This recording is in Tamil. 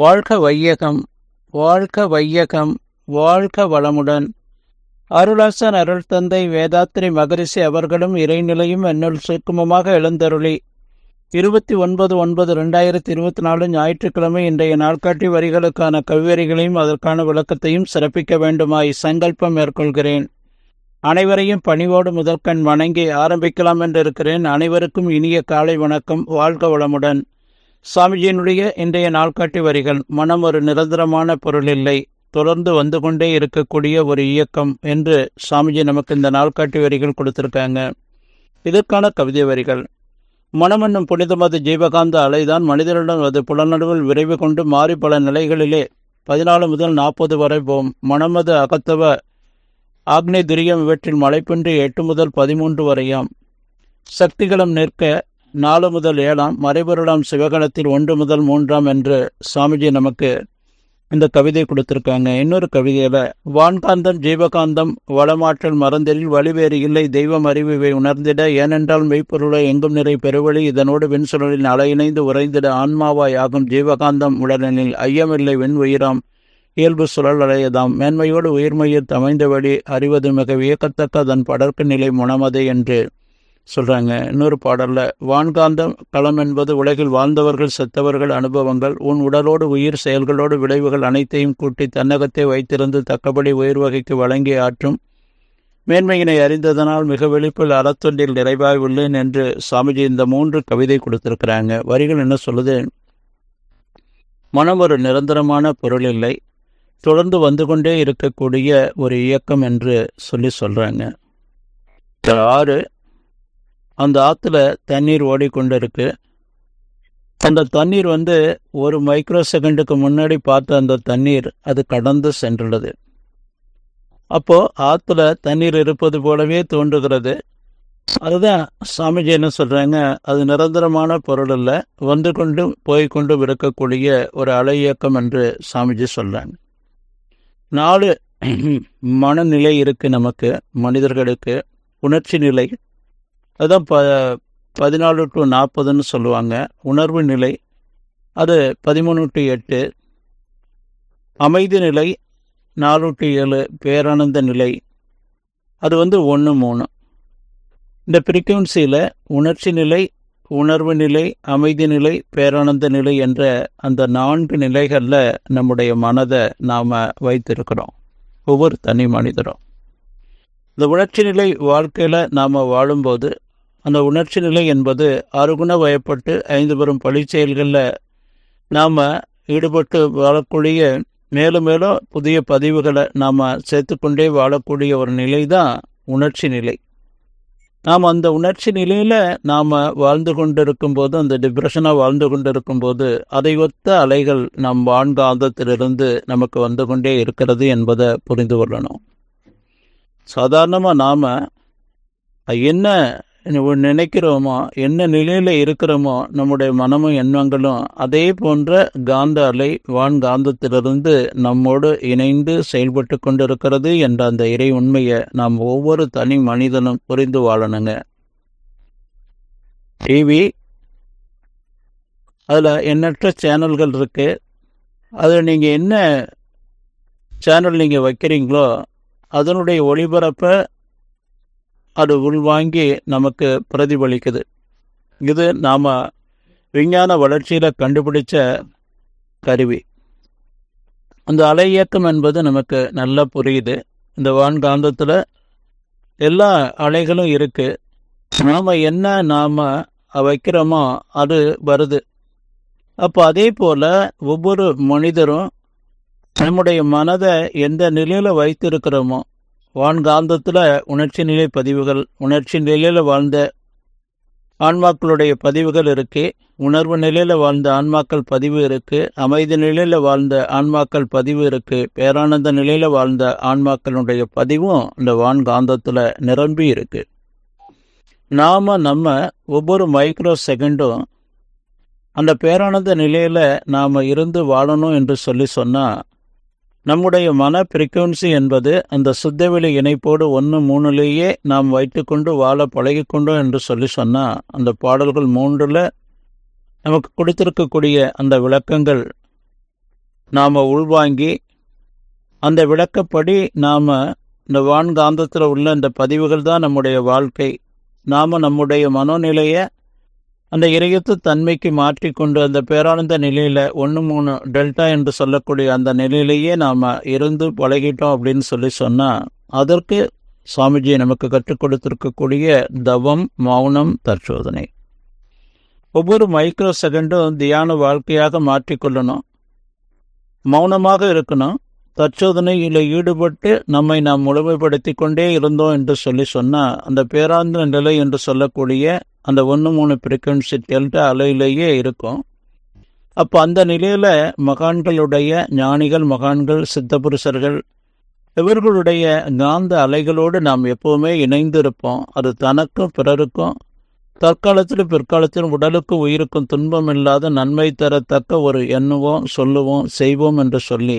வாழ்க வையகம் வாழ்க வையகம் வாழ்க வளமுடன். அருளாசன் அருள் தந்தை வேதாத்திரி மகரிஷி அவர்களும் இறைநிலையும் என்னுள் சுக்குமமாக எழுந்தருளி. இருபத்தி ஒன்பது ஒன்பது ரெண்டாயிரத்தி இருபத்தி நாலு ஞாயிற்றுக்கிழமை இன்றைய நாட்காட்டி வரிகளுக்கான கவிவரிகளையும் அதற்கான விளக்கத்தையும் சிறப்பிக்க வேண்டுமாய் சங்கல்பம் மேற்கொள்கிறேன். அனைவரையும் பணிவோடு முதற்கண் வணங்கி ஆரம்பிக்கலாம் என்று இருக்கிறேன் அனைவருக்கும் இனிய காலை வணக்கம். வாழ்க வளமுடன். சாமிஜியினுடைய இன்றைய நாள்காட்டி வரிகள் மனம் ஒரு நிரந்தரமான பொருள் இல்லை தொடர்ந்து வந்து கொண்டே இருக்கக்கூடிய ஒரு இயக்கம் என்று சாமிஜி நமக்கு இந்த நாள்காட்டி வரிகள் கொடுத்திருக்காங்க. இதற்கான கவிதை வரிகள் மனம் என்னும் புனிதமது ஜீவகாந்த அலைதான் மனிதனிடம் அது புலனடுவில் விரைவு கொண்டு மாறி பல நிலைகளிலே பதினாலு முதல் நாற்பது வரை போம். மனமது அகத்தவ ஆக்னே துரியம் இவற்றில் மழைப்பின்றி எட்டு முதல் பதிமூன்று வரையாம். சக்திகளும் நிற்க நாலு முதல் ஏழாம் மறைபொருளாம் சிவகணத்தில் ஒன்று முதல் மூன்றாம் என்று சாமிஜி நமக்கு இந்த கவிதை கொடுத்துருக்காங்க. இன்னொரு கவிதையில வான்காந்தம் ஜீவகாந்தம் வளமாற்றல் மறந்தலில் வழிவேறு இல்லை. தெய்வம் அறிவு இவை உணர்ந்திட. ஏனென்றால் மெய்ப்பொருளை எங்கும் நிறை பெருவழி. இதனோடு விண்சுழலின் அலையிணைந்து உறைந்திட. ஆன்மாவாய் ஆகும் ஜீவகாந்தம் உடலெனில். ஐயமில்லை வெண் உயிராம் இயல்பு சுழல் அலையதாம். மேன்மையோடு உயிர்மையில் தமைந்தபடி அறிவது மிக வியக்கத்தக்க அதன் படர்க்கு நிலை முனமதே என்று சொல்கிறாங்க இன்னொரு பாடலில் வான்காந்தம் களம் என்பது உலகில் வாழ்ந்தவர்கள் செத்தவர்கள் அனுபவங்கள். உன் உடலோடு உயிர் செயல்களோடு விளைவுகள் அனைத்தையும் கூட்டி தன்னகத்தை வைத்திருந்து தக்கபடி உயிர் வகைக்கு வழங்கி ஆற்றும். மேன்மையினை அறிந்ததனால் மிக வெளிப்பில் அறத்தொண்டில் நிறைவாக உள்ளேன் என்று சாமிஜி இந்த மூன்று கவிதை கொடுத்திருக்கிறாங்க. வரிகள் என்ன சொல்லுது? மனம் ஒரு நிரந்தரமான பொருள் இல்லை. தொடர்ந்து வந்து கொண்டே இருக்கக்கூடிய ஒரு இயக்கம் என்று சொல்லி சொல்கிறாங்க ஆறு அந்த ஆற்றுல தண்ணீர் ஓடிக்கொண்டு இருக்கு அந்த தண்ணீர் வந்து ஒரு மைக்ரோ செகண்டுக்கு முன்னாடி பார்த்த அந்த தண்ணீர் அது கடந்து சென்றுள்ளது. அப்போது ஆற்றுல தண்ணீர் இருப்பது போலவே தோன்றுகிறது. அதுதான் சாமிஜி என்ன சொல்கிறாங்க அது நிரந்தரமான பொருள் இல்லை வந்து கொண்டு போய் கொண்டு இருக்கக்கூடிய ஒரு அலை இயக்கம் என்று சாமிஜி சொல்கிறாங்க நாலு மனநிலை இருக்குது நமக்கு மனிதர்களுக்கு உணர்ச்சி நிலை அதுதான் ப பதினாலு டு நாற்பதுன்னு சொல்லுவாங்க. உணர்வு நிலை அது பதிமூணு டு எட்டு. அமைதி நிலை நாலு டு ஏழு. பேரானந்த நிலை அது வந்து ஒன்று மூணு. இந்த ஃப்ரீக்குவன்சியில் உணர்ச்சி நிலை உணர்வு நிலை அமைதி நிலை பேரானந்த நிலை என்ற அந்த நான்கு நிலைகளில் நம்முடைய மனதை நாம் வைத்திருக்கிறோம். ஒவ்வொரு தனி மனிதரும். இந்த உணர்ச்சி நிலை வாழ்க்கையில் நாம் வாழும்போது அந்த உணர்ச்சி நிலை என்பது அருகுண வயப்பட்டு ஐந்து பெறும் பழி செயல்களில் நாம் ஈடுபட்டு வாழக்கூடிய மேலும் மேலும் புதிய பதிவுகளை நாம் சேர்த்துக்கொண்டே வாழக்கூடிய ஒரு நிலை தான் உணர்ச்சி நிலை. நாம் அந்த உணர்ச்சி நிலையில் நாம் வாழ்ந்து கொண்டிருக்கும் போது அந்த டிப்ரெஷனாக வாழ்ந்து கொண்டிருக்கும் போது அதை ஒத்த அலைகள் நம் வான்காந்தத்திலிருந்து நமக்கு வந்து கொண்டே இருக்கிறது என்பதை புரிந்து கொள்ளணும். சாதாரணமாக நாம் என்ன நினைக்கிறோமோ என்ன நிலையில் இருக்கிறோமோ நம்முடைய மனமும் எண்ணங்களும் அதே போன்ற காந்த அலை வான் காந்தத்திலிருந்து நம்மோடு இணைந்து செயல்பட்டு கொண்டிருக்கிறது என்ற அந்த இறை உண்மையை நாம் ஒவ்வொரு தனி மனிதனும் புரிந்து வாழணுங்க. டிவி அதில் எண்ணற்ற சேனல்கள் இருக்கு. அதில் நீங்கள் என்ன சேனல் நீங்கள் வைக்கிறீங்களோ அதனுடைய ஒளிபரப்பை அது உள்வாங்கி நமக்கு பிரதிபலிக்குது. இது நாம் விஞ்ஞான வளர்ச்சியில் கண்டுபிடிச்ச கருவி. அந்த அலை இயக்கம் என்பது நமக்கு நல்லா புரியுது. இந்த வான்காந்தத்தில் எல்லா அலைகளும் இருக்குது நாம் என்ன நாம் வைக்கிறோமோ அது வருது. அப்போ அதே போல் ஒவ்வொரு மனிதரும் நம்முடைய மனதை எந்த நிலையில் வைத்திருக்கிறோமோ வான்காந்தத்தில் உணர்ச்சி நிலை பதிவுகள் உணர்ச்சி நிலையில் வாழ்ந்த ஆன்மாக்களுடைய பதிவுகள் இருக்கு உணர்வு நிலையில் வாழ்ந்த ஆன்மாக்கள் பதிவு இருக்கு அமைதி நிலையில் வாழ்ந்த ஆன்மாக்கள் பதிவு இருக்கு பேரானந்த நிலையில் வாழ்ந்த ஆன்மாக்களுடைய பதிவும் இந்த வான்காந்தத்தில் நிரம்பி இருக்கு. நாம் நம்ம ஒவ்வொரு மைக்ரோ செகண்டும் அந்த பேரானந்த நிலையில் நாம் இருந்து வாழணும் என்று சொல்லி சொன்னால் நம்முடைய மன ஃப்ரீக்குவன்சி என்பது அந்த சுத்தவெளி இணைப்போடு ஒன்று மூணுலேயே நாம் வைத்துக்கொண்டு வாழ பழகிக்கொண்டோம் என்று சொல்லி சொன்னால் அந்த பாடல்கள் மூன்றில் நமக்கு கொடுத்திருக்கக்கூடிய அந்த விளக்கங்கள் நாம் உள்வாங்கி அந்த விளக்கப்படி நாம் இந்த வான்காந்தத்தில் உள்ள இந்த பதிவுகள் தான் நம்முடைய வாழ்க்கை. நாம் நம்முடைய மனோநிலையை அந்த இறையத்து தன்மைக்கு மாற்றிக்கொண்டு அந்த பேரானந்த நிலையில் ஒன்று மூணு டெல்டா என்று சொல்லக்கூடிய அந்த நிலையிலேயே நாம் இருந்து பழகிட்டோம் அப்படின்னு சொல்லி சொன்னால் அதற்கு சுவாமிஜி நமக்கு கற்றுக் கொடுத்திருக்கக்கூடிய தவம் மௌனம் தற்சோதனை. ஒவ்வொரு மைக்ரோ செகண்டும் தியான வாழ்க்கையாக மாற்றிக்கொள்ளணும். மௌனமாக இருக்கணும். தற்சோதனையில் ஈடுபட்டு நம்மை நாம் முழுமைப்படுத்தி கொண்டே இருந்தோம் என்று சொல்லி சொன்னால் அந்த பேராந்த நிலை என்று சொல்லக்கூடிய அந்த ஒன்று மூணு ஃப்ரீக்குவன்சி டெல்டா அலையிலேயே இருக்கும். அப்போ அந்த நிலையில் மகான்களுடைய ஞானிகள் மகான்கள் சித்தபுருஷர்கள் இவர்களுடைய காந்த அலைகளோடு நாம் எப்போவுமே இணைந்திருப்போம். அது தனக்கும் பிறருக்கும் தற்காலத்திலும் பிற்காலத்திலும் உடலுக்கும் உயிருக்கும் துன்பம் இல்லாத நன்மை தரத்தக்க ஒரு எண்ணுவோம் சொல்லுவோம் செய்வோம் என்று சொல்லி